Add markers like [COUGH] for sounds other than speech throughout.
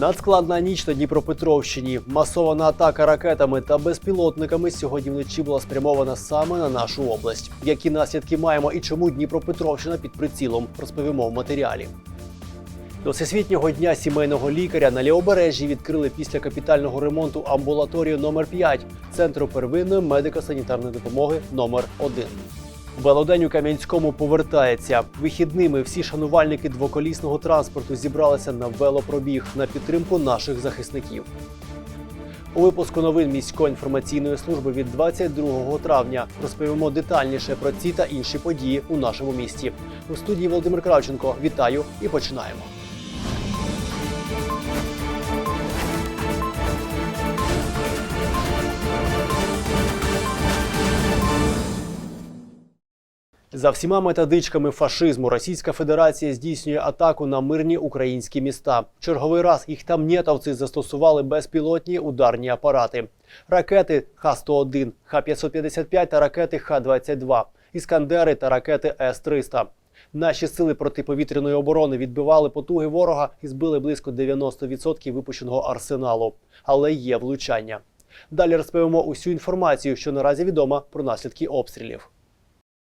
Надскладна ніч на Дніпропетровщині. Масована атака ракетами та безпілотниками сьогодні вночі була спрямована саме на нашу область. Які наслідки маємо і чому Дніпропетровщина під прицілом, розповімо в матеріалі. До всесвітнього дня сімейного лікаря на лівобережжі відкрили після капітального ремонту амбулаторію номер 5 центру первинної медико-санітарної допомоги номер 1 Велодень у Кам'янському повертається. Вихідними всі шанувальники двоколісного транспорту зібралися на велопробіг на підтримку наших захисників. У випуску новин міської інформаційної служби від 22 травня розповімо детальніше про ці та інші події у нашому місті. У студії Володимир Кравченко. Вітаю і починаємо. За всіма методичками фашизму Російська Федерація здійснює атаку на мирні українські міста. Черговий раз їх там нєтовці застосували безпілотні ударні апарати: ракети Х-101, Х-555 та ракети Х-22, іскандери та ракети С-300. Наші сили протиповітряної оборони відбивали потуги ворога і збили близько 90% випущеного арсеналу. Але є влучання. Далі розповімо усю інформацію, що наразі відома про наслідки обстрілів.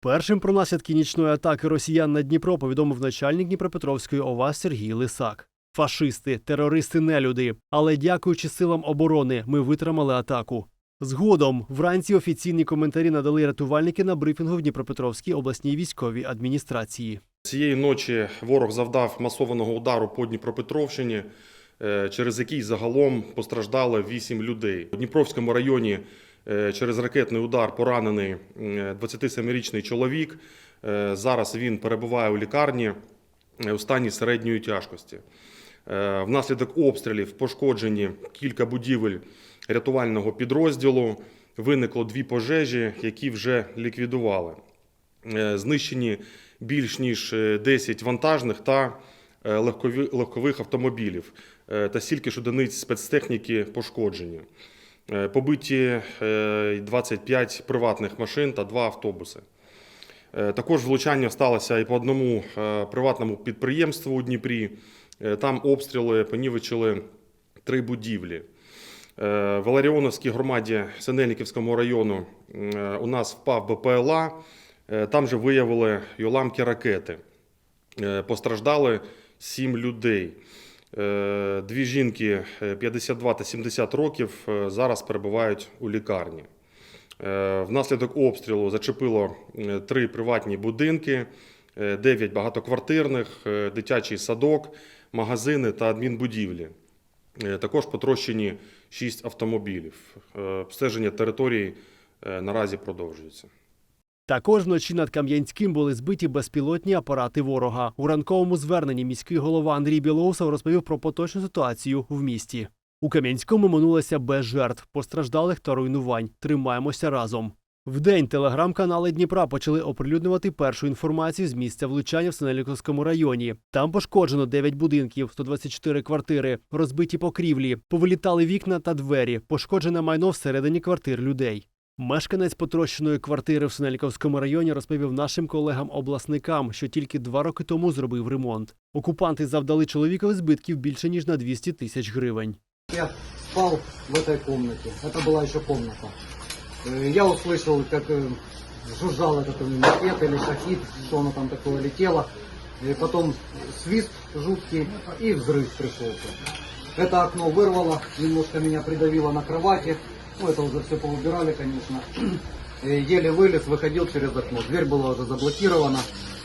Першим про наслідки нічної атаки росіян на Дніпро повідомив начальник Дніпропетровської ОВА Сергій Лисак. Фашисти, терористи, нелюди. Але дякуючи силам оборони, ми витримали атаку. Згодом вранці офіційні коментарі надали рятувальники на брифінгу в Дніпропетровській обласній військовій адміністрації. Цієї ночі ворог завдав масованого удару по Дніпропетровщині, е, через який загалом постраждало 8 людей. У Дніпровському районі через ракетний удар поранений е, 27-річний чоловік. Е, Зараз він перебуває у лікарні е, у стані середньої тяжкості. Е, Внаслідок обстрілів пошкоджені кілька будівель рятувального підрозділу. Виникло дві пожежі, які вже ліквідували. Е, Знищені більш ніж е, 10 вантажних та е, легкових автомобілів е, та стільки ж одиниць спецтехніки пошкоджені. Е, Побиті е, 25 приватних машин та два автобуси. Е, Також влучання сталося і по одному е, приватному підприємству у Дніпрі. Е, Там обстріли понівечили три будівлі. Е, В Ларіоновській громаді Синельниківському району е, у нас впав БПЛА. Е, Там же виявили й уламки ракети. Е, Постраждали сім людей. Е, Дві жінки е, 52 та 70 років е, зараз перебувають у лікарні. Е, Внаслідок обстрілу зачепило е, три приватні будинки, е, дев'ять багатоквартирних, е, дитячий садок, магазини та адмінбудівлі. Е, Також потрощені шість автомобілів. Е, Обстеження території е, наразі продовжується. Також вночі над Кам'янським були збиті безпілотні апарати ворога. У ранковому зверненні міський голова Андрій Білоусов розповів про поточну ситуацію в місті. У Кам'янському минулося без жертв, постраждалих та руйнувань. Тримаємося разом. Вдень телеграм-канали Дніпра почали оприлюднювати першу інформацію з місця влучання в Синельниковському районі. Там пошкоджено 9 будинків, 124 квартири, розбиті покрівлі, повилітали вікна та двері, пошкоджене майно всередині квартир людей. Мешканець потрощеної квартири в Синельниковському районі розповів нашим колегам-обласникам, що тільки два роки тому зробив ремонт. Окупанти завдали чоловікові збитків більше ніж на 200 тисяч гривень. Я спал в этой комнате. Это была еще комната. Э, Я услышал, как э, жужжал этот э, макет или шахид, что оно там такое летело. И потом свист жуткий и взрыв пришелся. Это окно вырвало, немножко меня придавило на кровати. Ну, это уже все поубирали, конечно. [CLEARS THROAT] Э, Еле вылез, выходил через окно. Дверь была уже заблокирована.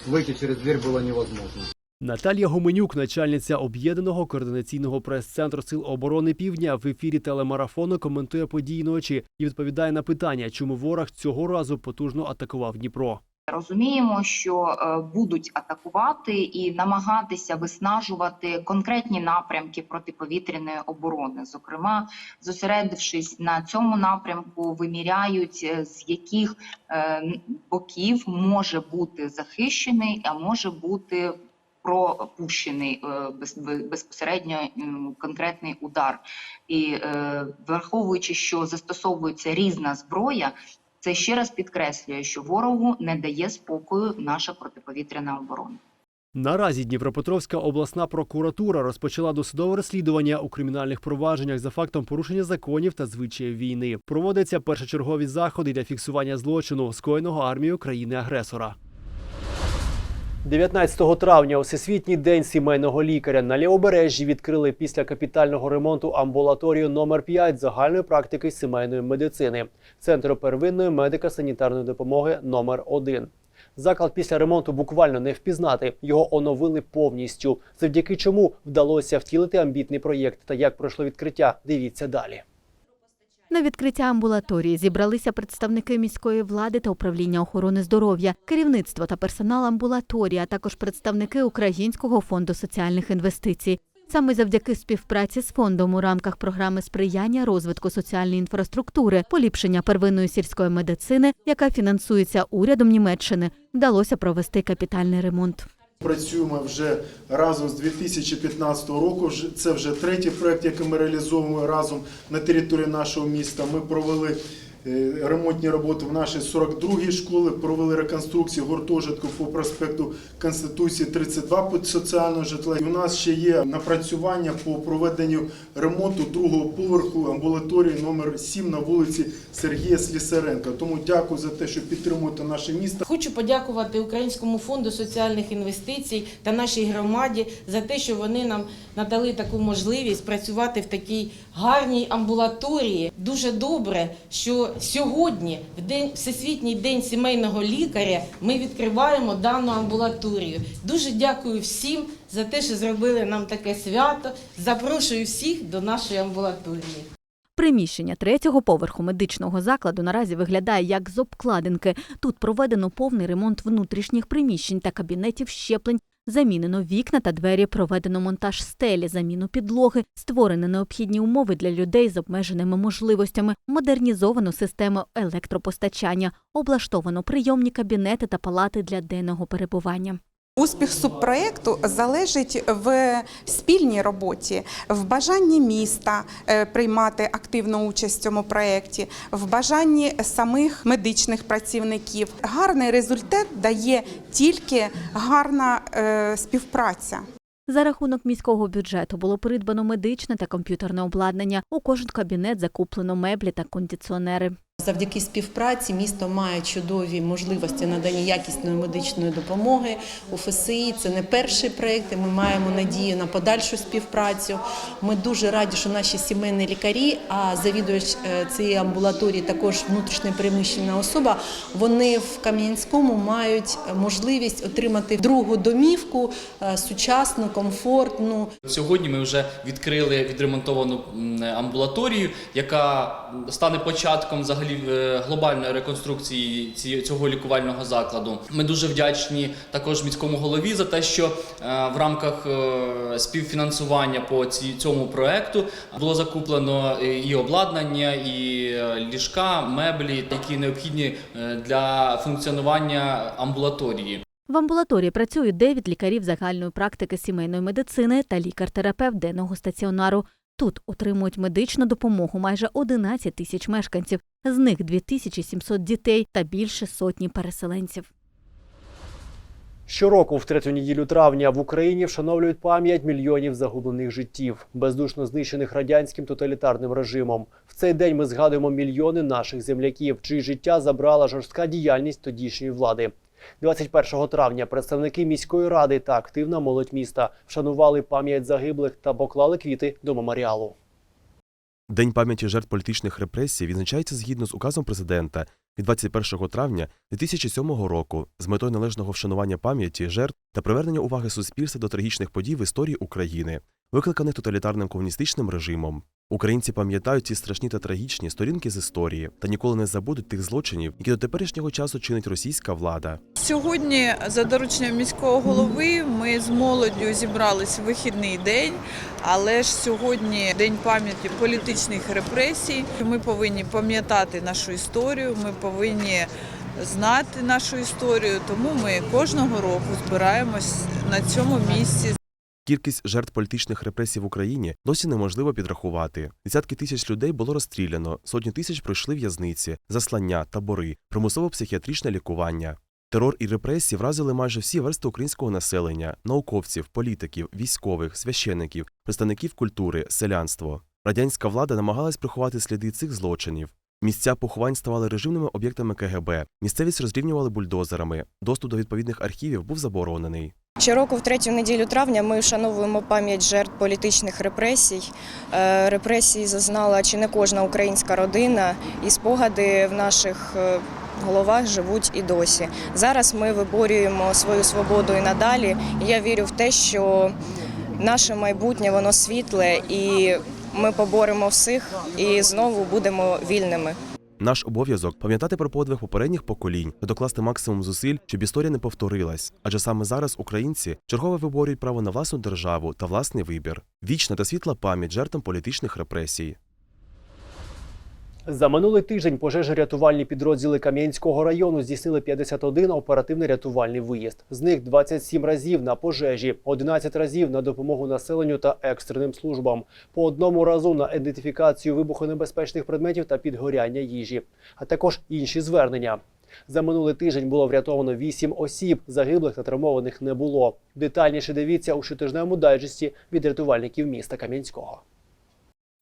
Выйти через дверь было невозможно. Наталія Гуменюк, начальниця об'єднаного координаційного прес-центру Сил оборони Півдня, в ефірі телемарафону коментує події ночі і відповідає на питання, чому ворог цього разу потужно атакував Дніпро. Розуміємо, що е, будуть атакувати і намагатися виснажувати конкретні напрямки протиповітряної оборони. Зокрема, зосередившись на цьому напрямку, виміряють е, з яких е, боків може бути захищений, а може бути пропущений без- безпосередньо конкретний удар. І враховуючи, що застосовується різна зброя, це ще раз підкреслює, що ворогу не дає спокою наша протиповітряна оборона. Наразі Дніпропетровська обласна прокуратура розпочала досудове розслідування у кримінальних провадженнях за фактом порушення законів та звичаїв війни. Проводяться першочергові заходи для фіксування злочину, скоєного армією країни-агресора. 19 травня у Всесвітній день сімейного лікаря на Лівобережжі відкрили після капітального ремонту амбулаторію номер 5 загальної практики сімейної медицини Центру первинної медико-санітарної допомоги номер 1 Заклад після ремонту буквально не впізнати. Його оновили повністю, завдяки чому вдалося втілити амбітний проєкт та як пройшло відкриття. Дивіться далі. На відкриття амбулаторії зібралися представники міської влади та управління охорони здоров'я, керівництво та персонал амбулаторії, а також представники Українського фонду соціальних інвестицій. Саме завдяки співпраці з фондом у рамках програми сприяння розвитку соціальної інфраструктури, поліпшення первинної сільської медицини, яка фінансується урядом Німеччини, вдалося провести капітальний ремонт. Працюємо вже разом з 2015 року. Це вже третій проект, який ми реалізовуємо разом на території нашого міста. Ми провели ремонтні роботи в нашій 42-й школі, провели реконструкцію гуртожитку по проспекту Конституції 32 під соціального житла. І у нас ще є напрацювання по проведенню ремонту другого поверху амбулаторії номер 7 на вулиці Сергія Слісаренка. Тому дякую за те, що підтримуєте наше місто. Хочу подякувати Українському фонду соціальних інвестицій та нашій громаді за те, що вони нам надали таку можливість працювати в такій гарній амбулаторії. Дуже добре, що сьогодні, в день Всесвітній день сімейного лікаря, ми відкриваємо дану амбулаторію. Дуже дякую всім за те, що зробили нам таке свято. Запрошую всіх до нашої амбулаторії. Приміщення третього поверху медичного закладу наразі виглядає як з обкладинки. Тут проведено повний ремонт внутрішніх приміщень та кабінетів щеплень. Замінено вікна та двері, проведено монтаж стелі, заміну підлоги, створені необхідні умови для людей з обмеженими можливостями, модернізовано систему електропостачання, облаштовано прийомні кабінети та палати для денного перебування. Успіх субпроекту залежить в спільній роботі, в бажанні міста е, приймати активну участь в цьому проєкті, в бажанні самих медичних працівників. Гарний результат дає тільки гарна е, співпраця. За рахунок міського бюджету було придбано медичне та комп'ютерне обладнання. У кожен кабінет закуплено меблі та кондиціонери. Завдяки співпраці місто має чудові можливості надання якісної медичної допомоги. У ФСІ це не перший проєкт. Ми маємо надію на подальшу співпрацю. Ми дуже раді, що наші сімейні лікарі, а завідувач е, цієї амбулаторії також внутрішньо переміщена особа. Вони в Кам'янському мають можливість отримати другу домівку е, сучасну, комфортну. Сьогодні ми вже відкрили відремонтовану амбулаторію, яка стане початком взагалі е, глобальної реконструкції ці- цього лікувального закладу. Ми дуже вдячні також міському голові за те, що е, в рамках е, співфінансування по цьому проекту було закуплено і обладнання, і ліжка, меблі, які необхідні для функціонування амбулаторії. В амбулаторії працюють 9 лікарів загальної практики сімейної медицини та лікар-терапевт денного стаціонару. Тут отримують медичну допомогу майже 11 тисяч мешканців, з них 2700 дітей та більше сотні переселенців. Щороку, в третю неділю травня, в Україні вшановлюють пам'ять мільйонів загублених життів, бездушно знищених радянським тоталітарним режимом. В цей день ми згадуємо мільйони наших земляків, чиї життя забрала жорстка діяльність тодішньої влади. 21 травня представники міської ради та активна молодь міста вшанували пам'ять загиблих та поклали квіти до меморіалу. День пам'яті жертв політичних репресій відзначається згідно з указом президента від 21 травня 2007 року з метою належного вшанування пам'яті жертв та привернення уваги суспільства до трагічних подій в історії України, викликаних тоталітарним комуністичним режимом. Українці пам'ятають ці страшні та трагічні сторінки з історії та ніколи не забудуть тих злочинів, які до теперішнього часу чинить російська влада. Сьогодні, за дорученням міського голови, ми з молоддю зібрались в вихідний день, але ж сьогодні день пам'яті політичних репресій. Ми повинні пам'ятати нашу історію, ми повинні знати нашу історію. Тому ми кожного року збираємось на цьому місці. Кількість жертв політичних репресій в Україні досі неможливо підрахувати. Десятки тисяч людей було розстріляно, сотні тисяч пройшли в'язниці, заслання, табори, примусово психіатричне лікування. Терор і репресії вразили майже всі версти українського населення: науковців, політиків, військових, священиків, представників культури, селянство. Радянська влада намагалась приховати сліди цих злочинів. Місця поховань ставали режимними об'єктами КГБ. Місцевість розрівнювали бульдозерами. Доступ до відповідних архівів був заборонений. Щороку, в третю неділю травня, ми вшановуємо пам'ять жертв політичних репресій. Е, Репресії зазнала чи не кожна українська родина, і спогади в наших е, головах живуть і досі. Зараз ми виборюємо свою свободу і надалі. Я вірю в те, що наше майбутнє воно світле, і ми поборемо всіх і знову будемо вільними. Наш обов'язок пам'ятати про подвиг попередніх поколінь та докласти максимум зусиль, щоб історія не повторилась. Адже саме зараз українці чергово виборюють право на власну державу та власний вибір. Вічна та світла пам'ять жертвам політичних репресій. За минулий тиждень пожежно-рятувальні підрозділи Кам'янського району здійснили 51 оперативний рятувальний виїзд. З них 27 разів на пожежі, 11 разів на допомогу населенню та екстреним службам, по одному разу на ідентифікацію вибухонебезпечних предметів та підгоряння їжі, а також інші звернення. За минулий тиждень було врятовано 8 осіб, загиблих та травмованих не було. Детальніше дивіться у щотижневому дайджесті від рятувальників міста Кам'янського.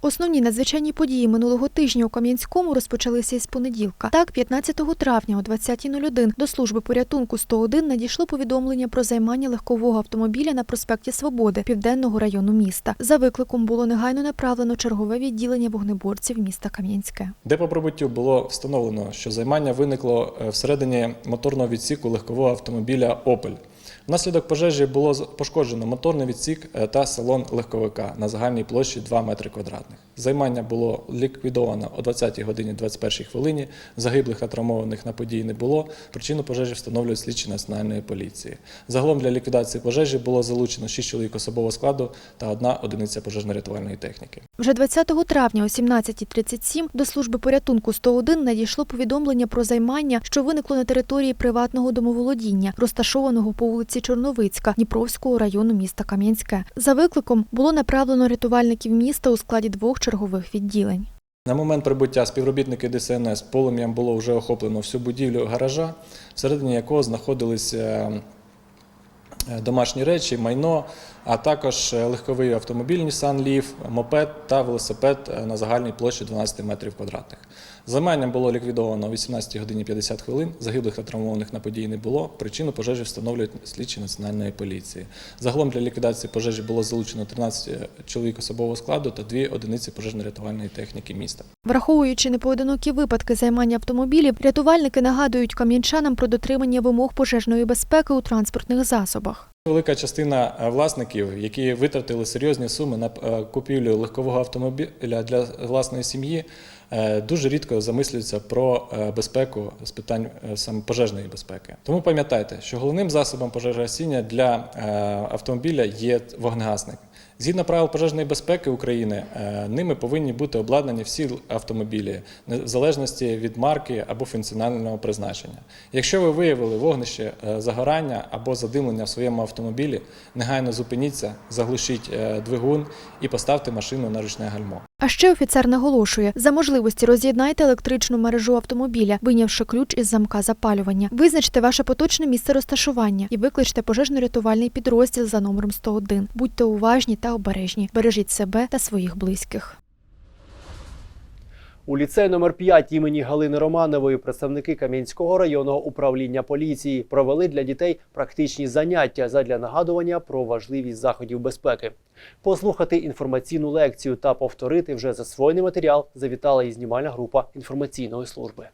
Основні надзвичайні події минулого тижня у Кам'янському розпочалися із понеділка. Так, 15 травня о 20.01 до служби порятунку 101 надійшло повідомлення про займання легкового автомобіля на проспекті Свободи південного району міста. За викликом було негайно направлено чергове відділення вогнеборців міста Кам'янське. Де по прибуттю було встановлено, що займання виникло е, всередині моторного відсіку легкового автомобіля Опель. Внаслідок пожежі було пошкоджено моторний відсік е, та салон легковика на загальній площі 2 метри квадратних. Займання було ліквідовано о 20 годині 21 хвилині. Загиблих та травмованих на події не було. Причину пожежі встановлюють слідчі національної поліції. Загалом для ліквідації пожежі було залучено 6 чоловік особового складу та одна одиниця пожежно-рятувальної техніки. Вже 20 травня о 17.37 до служби порятунку 101 надійшло повідомлення про займання, що виникло на території приватного домоволодіння, розташованого по вулиці Чорновицька Дніпровського району міста Кам'янське. За викликом було направлено рятувальників міста у складі двох чергових відділень. На момент прибуття співробітники ДСНС полум'ям було вже охоплено всю будівлю гаража, всередині якого знаходилися домашні речі, майно, а також е, легковий автомобіль Nissan Leaf, мопед та велосипед е, на загальній площі 12 метрів квадратних. Займанням було ліквідовано о 18 годині 50 хвилин. Загиблих та травмованих на події не було. Причину пожежі встановлюють слідчі національної поліції. Загалом для ліквідації пожежі було залучено 13 чоловік особового складу та дві одиниці пожежно-рятувальної техніки міста. Враховуючи непоодинокі випадки займання автомобілів, рятувальники нагадують кам'янчанам про дотримання вимог пожежної безпеки у транспортних засобах. Велика частина е, власників, які витратили серйозні суми на е, купівлю легкового автомобіля для власної сім'ї, е, дуже рідко замислюються про е, безпеку з питань е, саме пожежної безпеки. Тому пам'ятайте, що головним засобом пожежогасіння для е, автомобіля є вогнегасник. Згідно правил пожежної безпеки України, е, ними повинні бути обладнані всі автомобілі, в залежності від марки або функціонального призначення. Якщо ви виявили вогнище, е, загорання або задимлення в своєму автомобілі, негайно зупиніться, заглушіть е, двигун і поставте машину на ручне гальмо. А ще офіцер наголошує, за можливості роз'єднайте електричну мережу автомобіля, вийнявши ключ із замка запалювання. Визначте ваше поточне місце розташування і викличте пожежно-рятувальний підрозділ за номером 101. Будьте уважні та обережні. Бережіть себе та своїх близьких. У ліцеї номер 5 імені Галини Романової представники Кам'янського районного управління поліції провели для дітей практичні заняття задля нагадування про важливість заходів безпеки. Послухати інформаційну лекцію та повторити вже засвоєний матеріал завітала і знімальна група інформаційної служби.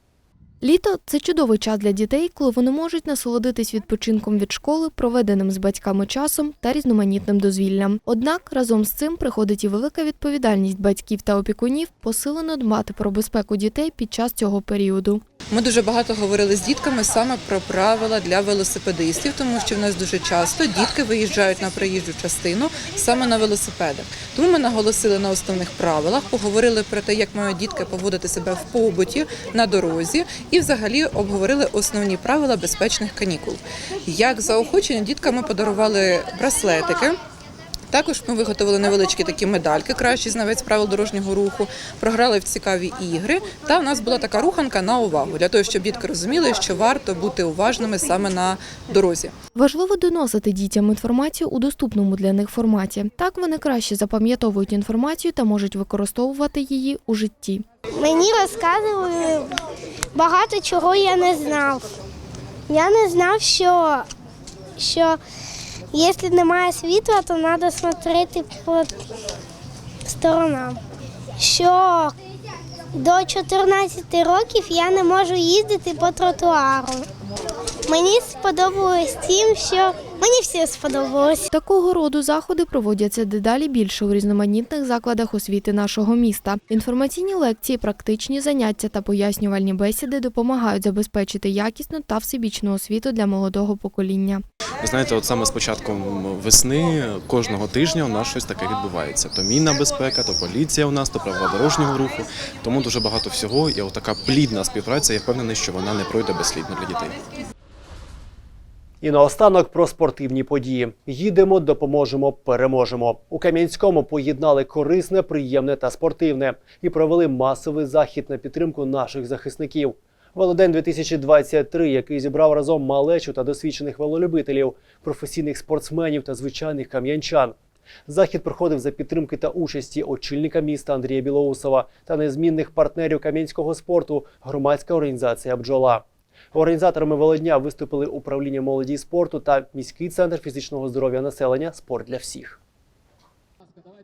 Літо це чудовий час для дітей, коли вони можуть насолодитись відпочинком від школи, проведеним з батьками часом та різноманітним дозвіллям. Однак разом з цим приходить і велика відповідальність батьків та опікунів посилено дбати про безпеку дітей під час цього періоду. Ми дуже багато говорили з дітками саме про правила для велосипедистів, тому що в нас дуже часто дітки виїжджають на проїжджу частину саме на велосипедах. Тому ми наголосили на основних правилах, поговорили про те, як мають дітки поводити себе в побуті на дорозі, і взагалі обговорили основні правила безпечних канікул. Як заохочення діткам ми подарували браслетики. Також ми виготовили невеличкі такі медальки, кращий знавець правил дорожнього руху, програли в цікаві ігри. Та в нас була така руханка на увагу для того, щоб дітки розуміли, що варто бути уважними саме на дорозі. Важливо доносити дітям інформацію у доступному для них форматі. Так вони краще запам'ятовують інформацію та можуть використовувати її у житті. Мені розказували багато чого я не знав. Я не знав, що, що якщо немає світла, то треба смотрети по сторонам. Що до 14 років я не можу їздити по тротуару. Мені сподобалось тим, що мені все сподобалось. Такого роду заходи проводяться дедалі більше у різноманітних закладах освіти нашого міста. Інформаційні лекції, практичні заняття та пояснювальні бесіди допомагають забезпечити якісну та всебічну освіту для молодого покоління. Ви знаєте, от саме з початком весни кожного тижня у нас щось таке відбувається. То мінна безпека, то поліція у нас, то правила дорожнього руху. Тому дуже багато всього. І от така плідна співпраця, я впевнений, що вона не пройде безслідно для дітей. І наостанок про спортивні події. Їдемо, допоможемо, переможемо. У Кам'янському поєднали корисне, приємне та спортивне і провели масовий захід на підтримку наших захисників. Велодень 2023, який зібрав разом малечу та досвідчених велолюбителів, професійних спортсменів та звичайних кам'янчан. Захід проходив за підтримки та участі очільника міста Андрія Білоусова та незмінних партнерів кам'янського спорту громадська організація Бджола. Організаторами Володня виступили управління молоді і спорту та міський центр фізичного здоров'я населення Спорт для всіх.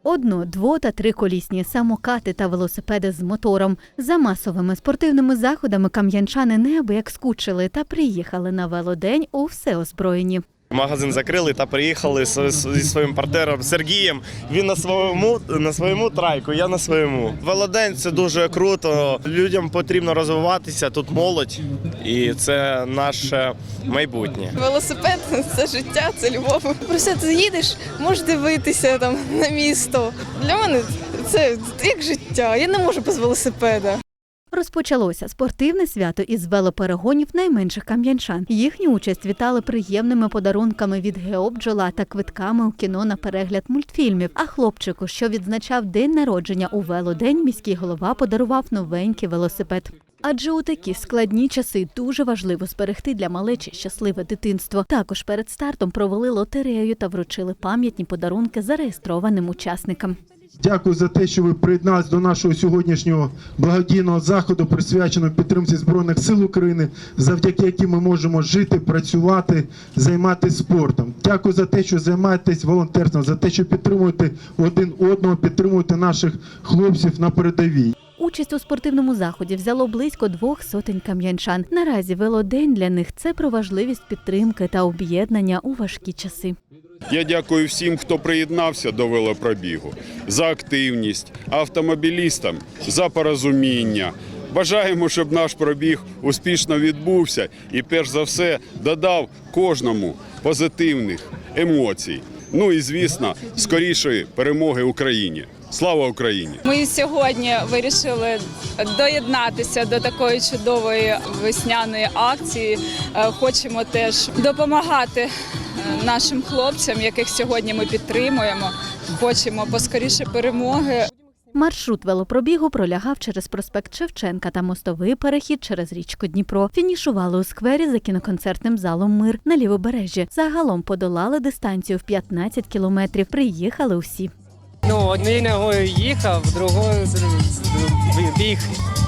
Одно, дво та триколісні самокати та велосипеди з мотором. За масовими спортивними заходами кам'янчани неабияк скучили та приїхали на велодень у всеозброєні. Магазин закрили та приїхали зі своїм партнером Сергієм. Він на своєму на своєму трайку, я на своєму. Велодень це дуже круто. Людям потрібно розвиватися. Тут молодь, і це наше майбутнє. Велосипед це життя, це любов. Просто ти їдеш, можеш дивитися там на місто. Для мене це як життя. Я не можу без велосипеда. Розпочалося спортивне свято із велоперегонів найменших кам'янчан. Їхню участь вітали приємними подарунками від Геобджола та квитками у кіно на перегляд мультфільмів. А хлопчику, що відзначав день народження у велодень, міський голова подарував новенький велосипед. Адже у такі складні часи дуже важливо зберегти для малечі щасливе дитинство. Також перед стартом провели лотерею та вручили пам'ятні подарунки зареєстрованим учасникам. Дякую за те, що ви приєдналися до нашого сьогоднішнього благодійного заходу, присвяченого підтримці Збройних сил України, завдяки яким ми можемо жити, працювати, займатися спортом. Дякую за те, що займаєтесь волонтерством, за те, що підтримуєте один одного, підтримуєте наших хлопців на передовій. Участь у спортивному заході взяло близько двох сотень кам'янчан. Наразі велодень для них це про важливість підтримки та об'єднання у важкі часи. Я дякую всім, хто приєднався до велопробігу за активність, автомобілістам за порозуміння. Бажаємо, щоб наш пробіг успішно відбувся і, перш за все, додав кожному позитивних емоцій. Ну і звісно, скорішої перемоги Україні. Слава Україні! Ми сьогодні вирішили доєднатися до такої чудової весняної акції. Е, Хочемо теж допомагати нашим хлопцям, яких сьогодні ми підтримуємо. Хочемо поскоріше перемоги. Маршрут велопробігу пролягав через проспект Шевченка та мостовий перехід через річку Дніпро. Фінішували у сквері за кіноконцертним залом Мир на лівобережжі. Загалом подолали дистанцію в 15 кілометрів. Приїхали усі. Ну, однією ногою їхав, другою біг.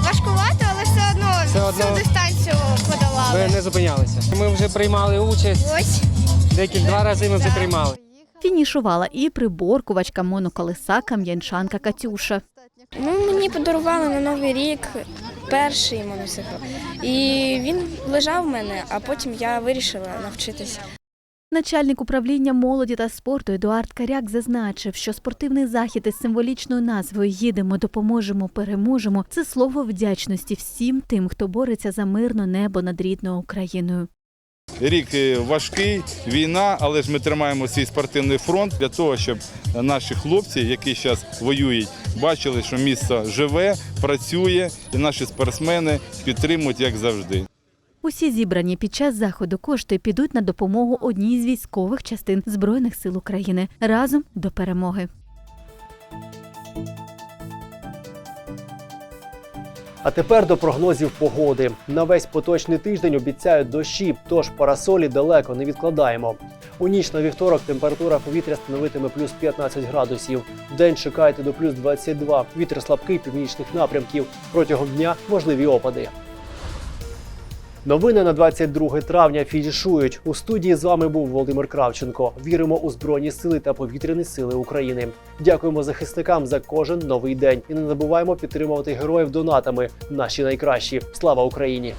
Важкувато, але все Все одно. всю дистанцію подолали. ви не зупинялися. Ми вже приймали участь. Ось. Декілька два рази ми вже приймали. Фінішувала і приборкувачка моноколеса кам'янчанка Катюша. Ну, мені подарували на Новий рік перший мотоцикл. І він лежав в мене, а потім я вирішила навчитися. Начальник управління молоді та спорту Едуард Каряк зазначив, що спортивний захід із символічною назвою Їдемо, допоможемо, переможемо це слово вдячності всім тим, хто бореться за мирне небо над рідною Україною. Рік е, важкий, війна, але ж ми тримаємо свій спортивний фронт для того, щоб наші хлопці, які зараз воюють, бачили, що місто живе, працює, і наші спортсмени підтримують як завжди. Усі зібрані під час заходу кошти підуть на допомогу одній з військових частин Збройних сил України разом до перемоги. А тепер до прогнозів погоди. На весь поточний тиждень обіцяють дощі, тож парасолі далеко не відкладаємо. У ніч на вівторок температура повітря становитиме плюс 15 градусів. Вдень чекайте до плюс 22. Вітер слабкий північних напрямків. Протягом дня можливі опади. Новини на 22 травня фінішують. У студії з вами був Володимир Кравченко. Віримо у Збройні сили та повітряні сили України. Дякуємо захисникам за кожен новий день і не забуваємо підтримувати героїв донатами. Наші найкращі. Слава Україні!